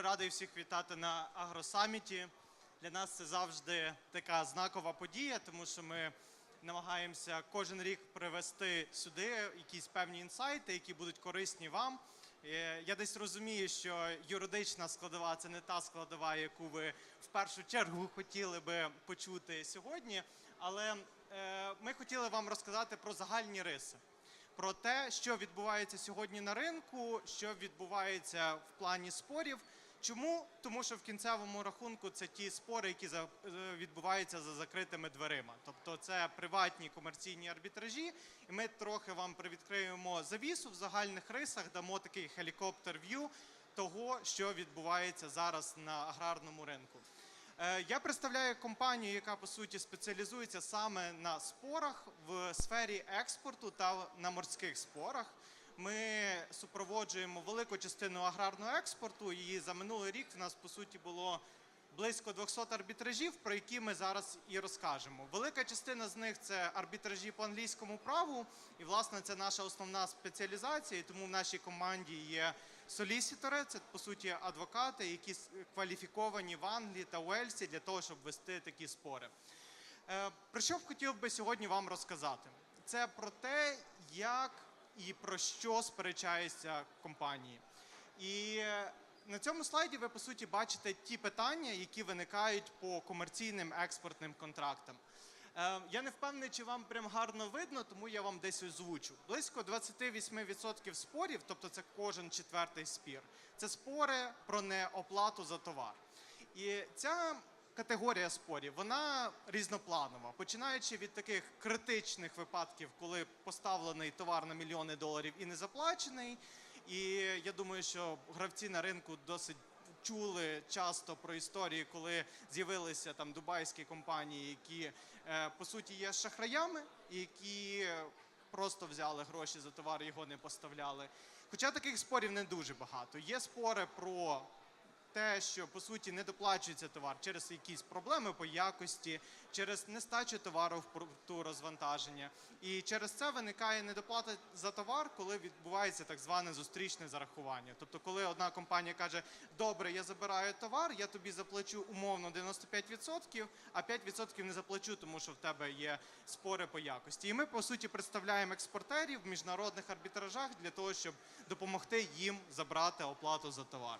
Дуже радий всіх вітати на Агросаміті. Для нас це завжди така знакова подія, тому що ми намагаємося кожен рік привести сюди якісь певні інсайти, які будуть корисні вам. Е, Я десь розумію, що юридична складова це не та складова, яку ви в першу чергу хотіли би почути сьогодні. Але е, ми хотіли вам розказати про загальні риси про те, що відбувається сьогодні на ринку, що відбувається в плані спорів. Чому? Тому що в кінцевому рахунку це ті спори, які е, відбуваються за закритими дверима. Тобто це приватні комерційні арбітражі. І ми трохи вам привідкриємо завісу в загальних рисах, дамо такий хелікоптер в'ю того, що відбувається зараз на аграрному ринку. Е, Я представляю компанію, яка по суті спеціалізується саме на спорах в сфері експорту та на морських спорах. Ми супроводжуємо велику частину аграрного експорту. І за минулий рік в нас по суті було близько 200 арбітражів, про які ми зараз і розкажемо. Велика частина з них це арбітражі по англійському праву, і власне це наша основна спеціалізація. І тому в нашій команді є солісітори, це по суті адвокати, які кваліфіковані в Англії та Уельсі для того, щоб вести такі спори. Е, Про що б хотів би сьогодні вам розказати? Це про те, як і про що сперечаються компанії. І на цьому слайді ви по суті бачите ті питання, які виникають по комерційним експортним контрактам. Е, Я не впевнений, чи вам прям гарно видно, тому я вам десь озвучу. Близько 28% спорів, тобто це кожен четвертий спір, це спори про неоплату за товар. І ця категорія спорів вона різнопланова, починаючи від таких критичних випадків, коли поставлений товар на мільйони доларів і не заплачений. І я думаю, що гравці на ринку досить чули часто про історії, коли з'явилися там дубайські компанії, які е, по суті є шахраями, які просто взяли гроші за товар, і його не поставляли. Хоча таких спорів не дуже багато. Є спори про те, що по суті не доплачується товар через якісь проблеми по якості, через нестачу товару в порту розвантаження. І через це виникає недоплата за товар, коли відбувається так зване зустрічне зарахування. Тобто, коли одна компанія каже: Добре, я забираю товар, я тобі заплачу умовно 95%, а 5% не заплачу, тому що в тебе є спори по якості. І ми по суті представляємо експортерів в міжнародних арбітражах для того, щоб допомогти їм забрати оплату за товар.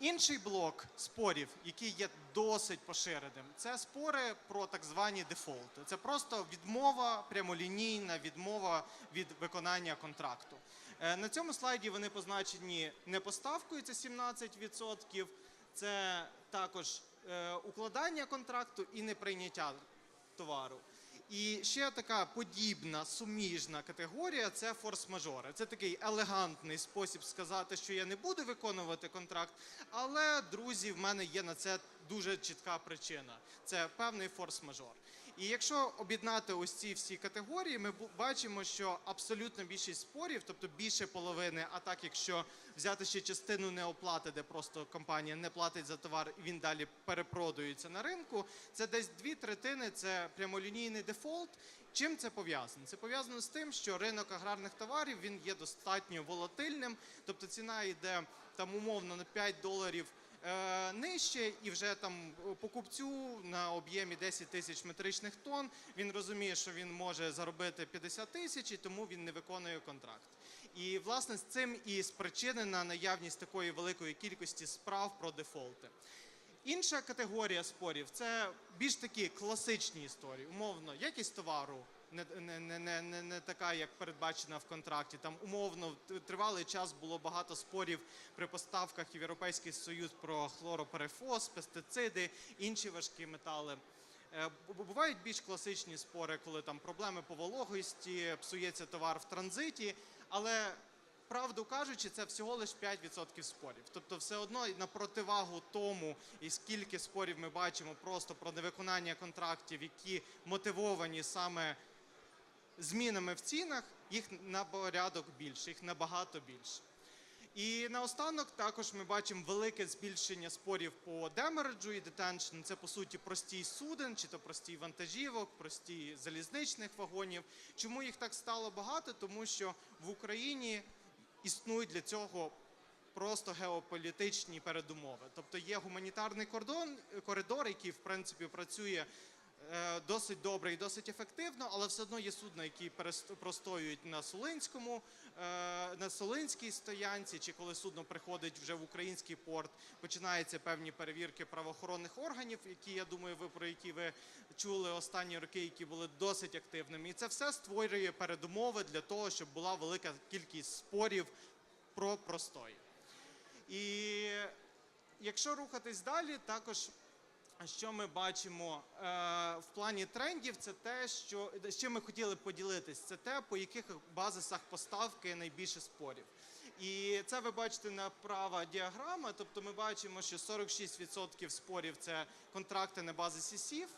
Інший блок спорів, який є досить поширеним, це спори про так звані дефолти. Це просто відмова прямолінійна, відмова від виконання контракту. Е, На цьому слайді вони позначені не поставкою, це 17%, це також е, укладання контракту і неприйняття товару. І ще така подібна суміжна категорія це форс-мажори. Це такий елегантний спосіб сказати, що я не буду виконувати контракт, але друзі, в мене є на це дуже чітка причина. Це певний форс-мажор. І якщо об'єднати ось ці всі категорії, ми бачимо, що абсолютно більшість спорів, тобто більше половини, а так якщо взяти ще частину неоплати, де просто компанія не платить за товар, і він далі перепродується на ринку, це десь дві третини це прямолінійний дефолт. Чим це пов'язано? Це пов'язано з тим, що ринок аграрних товарів він є достатньо волатильним, тобто ціна йде там умовно на 5 доларів нижче, і вже там покупцю на об'ємі 10 тисяч метричних тонн він розуміє, що він може заробити 50 тисяч, і тому він не виконує контракт. І власне з цим і спричинена наявність такої великої кількості справ про дефолти. Інша категорія спорів це більш такі класичні історії. Умовно, якість товару не, не, не, не, не, така, як передбачена в контракті. Там умовно тривалий час було багато спорів при поставках в Європейський Союз про хлороперифос, пестициди, інші важкі метали. Е, Бувають більш класичні спори, коли там проблеми по вологості, псується товар в транзиті, але правду кажучи, це всього лише 5% спорів. Тобто, все одно на противагу тому, і скільки спорів ми бачимо просто про невиконання контрактів, які мотивовані саме змінами в цінах, їх на порядок більше, їх набагато більше. І наостанок також ми бачимо велике збільшення спорів по демереджу і детеншн. Це по суті простій суден, чи то простій вантажівок, простій залізничних вагонів. Чому їх так стало багато? Тому що в Україні існують для цього просто геополітичні передумови. Тобто є гуманітарний кордон, коридор, який в принципі працює досить добре і досить ефективно, але все одно є судна, які простоюють на Солинському, е, на Солинській стоянці, чи коли судно приходить вже в український порт, починаються певні перевірки правоохоронних органів, які я думаю, ви про які ви чули останні роки, які були досить активними. І це все створює передумови для того, щоб була велика кількість спорів про простої. І якщо рухатись далі, також що ми бачимо е, в плані трендів, це те, що з чим ми хотіли поділитись, це те, по яких базисах поставки найбільше спорів. І це ви бачите направо діаграма. Тобто ми бачимо, що 46% спорів це контракти на базі СІСІФ,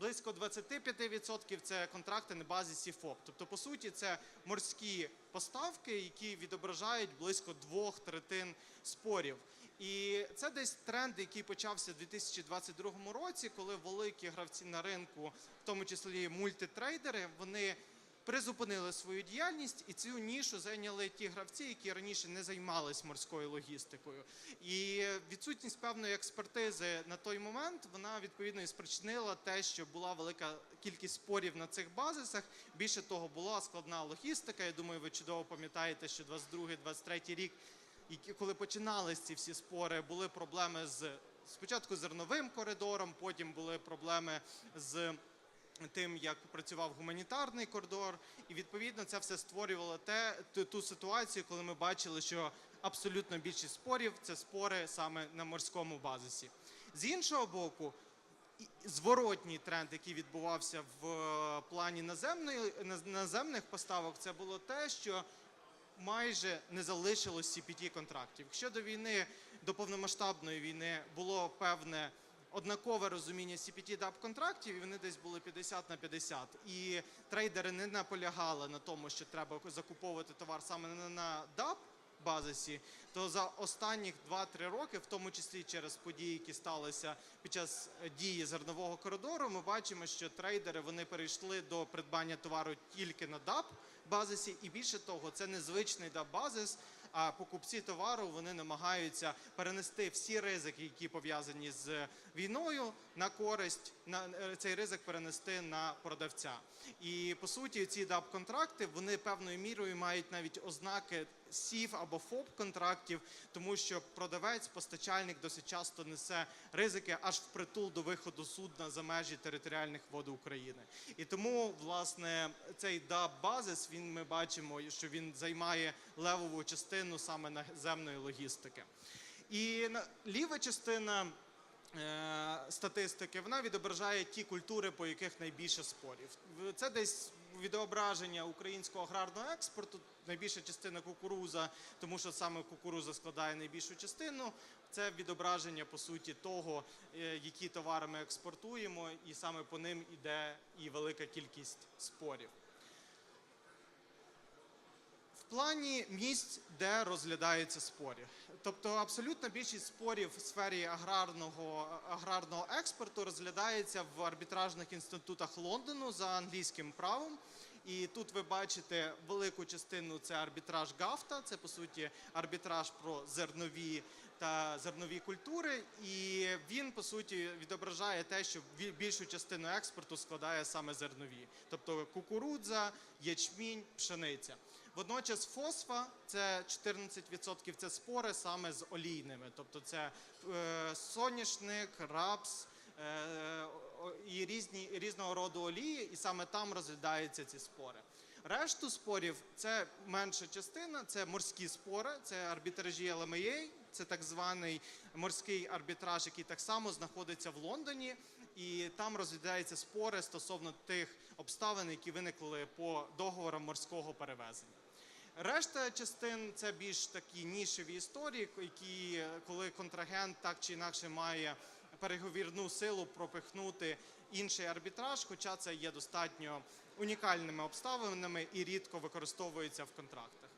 близько 25% це контракти на базі СІФОП. Тобто, по суті, це морські поставки, які відображають близько двох третин спорів. І це десь тренд, який почався в 2022 році, коли великі гравці на ринку, в тому числі мультитрейдери, вони призупинили свою діяльність і цю нішу зайняли ті гравці, які раніше не займались морською логістикою. І відсутність певної експертизи на той момент вона відповідно і спричинила те, що була велика кількість спорів на цих базисах. Більше того, була складна логістика. Я думаю, ви чудово пам'ятаєте, що 22-23 рік, коли починались ці всі спори, були проблеми з спочатку зерновим коридором, потім були проблеми з тим, як працював гуманітарний коридор, і відповідно це все створювало те ту, ту ситуацію, коли ми бачили, що абсолютно більшість спорів це спори саме на морському базисі. З іншого боку, зворотній тренд, який відбувався в е, плані наземної наземних поставок, це було те, що майже не залишилось CPT контрактів. Якщо до війни, до повномасштабної війни було певне однакове розуміння CPT-даб-контрактів, і вони десь були 50 на 50. І трейдери не наполягали на тому, що треба закуповувати товар саме на- DAP базисі, то за останніх 2-3 роки, в тому числі через події, які сталися під час е, дії зернового коридору, ми бачимо, що трейдери вони перейшли до придбання товару тільки на DAP базисі, і більше того, це незвичний DAP базис. А покупці товару вони намагаються перенести всі ризики, які пов'язані з війною, на користь на е, цей ризик перенести на продавця. І по суті, ці DAP контракти вони певною мірою мають навіть ознаки СІФ або ФОП контрактів, тому що продавець, постачальник досить часто несе ризики аж впритул до виходу судна за межі територіальних вод України. І тому, власне, цей DAP базис він ми бачимо, що він займає левову частину саме наземної логістики. І ліва частина е, статистики вона відображає ті культури, по яких найбільше спорів. Це десь відображення українського аграрного експорту, найбільша частина кукуруза, тому що саме кукуруза складає найбільшу частину. Це відображення по суті того, е, які товари ми експортуємо, і саме по ним іде і велика кількість спорів. Плані місць, де розглядаються спорі. Тобто абсолютна більшість спорів в сфері аграрного, аграрного експорту розглядається в арбітражних інститутах Лондону за англійським правом. І тут ви бачите велику частину це арбітраж ГАФТА, це по суті арбітраж про зернові та зернові культури. І він по суті відображає те, що більшу частину експорту складає саме зернові, тобто кукурудза, ячмінь, пшениця. Водночас фосфа це 14% це спори саме з олійними, тобто це е, соняшник, рапс е, і різні різного роду олії, і саме там розглядаються ці спори. Решту спорів це менша частина, це морські спори, це арбітражі LMA, це так званий морський арбітраж, який так само знаходиться в Лондоні, і там розглядаються спори стосовно тих обставин, які виникли по договорам морського перевезення. Решта частин це більш такі нішеві історії, які коли контрагент так чи інакше має переговірну силу пропихнути інший арбітраж, хоча це є достатньо унікальними обставинами і рідко використовується в контрактах.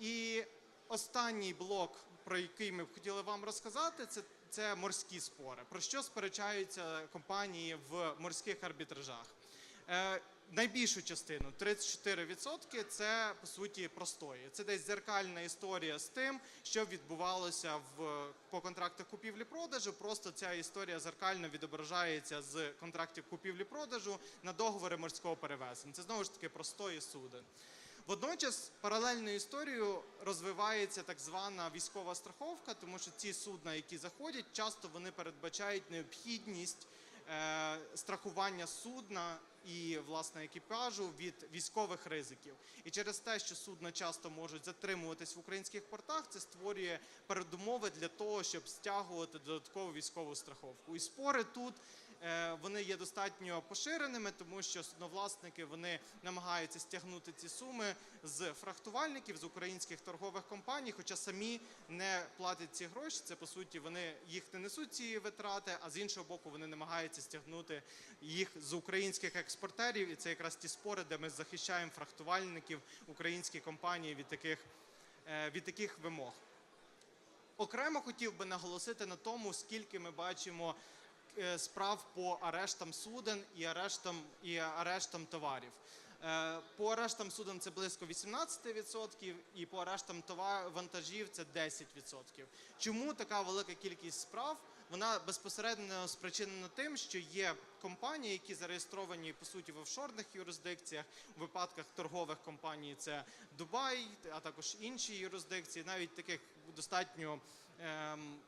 І останній блок, про який ми б хотіли вам розказати, це, це морські спори. Про що сперечаються компанії в морських арбітражах? Е, найбільшу частину 34% це по суті простої. Це десь дзеркальна історія з тим, що відбувалося в по контрактах купівлі-продажу. Просто ця історія зеркально відображається з контрактів купівлі-продажу на договори морського перевезення. Це знову ж таки простої суден. Водночас паралельною історією розвивається так звана військова страховка, тому що ці судна, які заходять, часто вони передбачають необхідність е, страхування судна і власне екіпажу від військових ризиків. І через те, що судна часто можуть затримуватись в українських портах, це створює передумови для того, щоб стягувати додаткову військову страховку. І спори тут вони є достатньо поширеними, тому що судновласники вони намагаються стягнути ці суми з фрахтувальників з українських торгових компаній, хоча самі не платять ці гроші. Це по суті вони їх не несуть ці витрати, а з іншого боку, вони намагаються стягнути їх з українських експортерів. І це якраз ті спори, де ми захищаємо фрахтувальників українські компанії від таких, е, від таких вимог. Окремо хотів би наголосити на тому, скільки ми бачимо е, справ по арештам суден і арештам, і арештам товарів. Е, По арештам суден це близько 18%, і по арештам вантажів це 10%. Чому така велика кількість справ? Вона безпосередньо спричинена тим, що є компанії, які зареєстровані по суті в офшорних юрисдикціях. У випадках торгових компаній це Дубай, а також інші юрисдикції, навіть таких достатньо ем,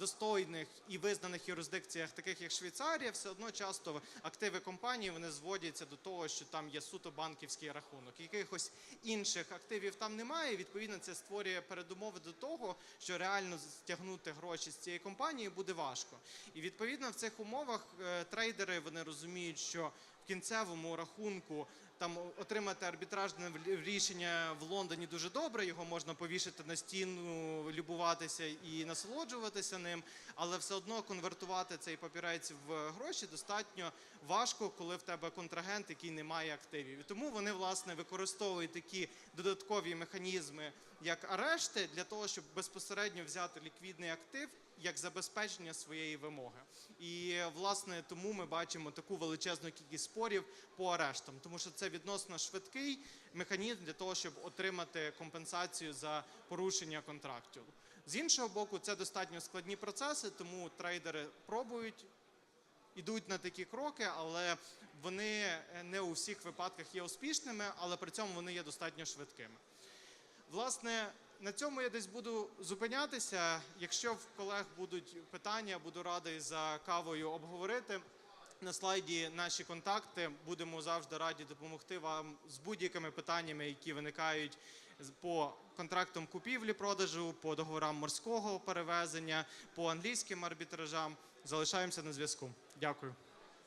достойних і визнаних юрисдикціях, таких як Швейцарія, все одно часто активи компанії вони зводяться до того, що там є суто банківський рахунок. Якихось інших активів там немає. Відповідно, це створює передумови до того, що реально стягнути гроші з цієї компанії буде важко. І відповідно в цих умовах е, трейдери вони розуміють, що кінцевому рахунку там отримати арбітражне рішення в Лондоні дуже добре. Його можна повішати на стіну, любуватися і насолоджуватися ним, але все одно конвертувати цей папірець в гроші достатньо важко, коли в тебе контрагент, який не має активів. І тому вони власне використовують такі додаткові механізми, як арешти, для того, щоб безпосередньо взяти ліквідний актив як забезпечення своєї вимоги. І власне тому ми бачимо таку величезну кількість спорів по арештам, тому що це відносно швидкий механізм для того, щоб отримати компенсацію за порушення контрактів. З іншого боку, це достатньо складні процеси, тому трейдери пробують ідуть на такі кроки, але вони е, не у всіх випадках є успішними, але при цьому вони є достатньо швидкими. Власне, на цьому я десь буду зупинятися. Якщо в колег будуть питання, буду радий за кавою обговорити. На слайді наші контакти. Будемо завжди раді допомогти вам з будь-якими питаннями, які виникають по контрактам купівлі-продажу, по договорам морського перевезення, по англійським арбітражам. Залишаємося на зв'язку. Дякую.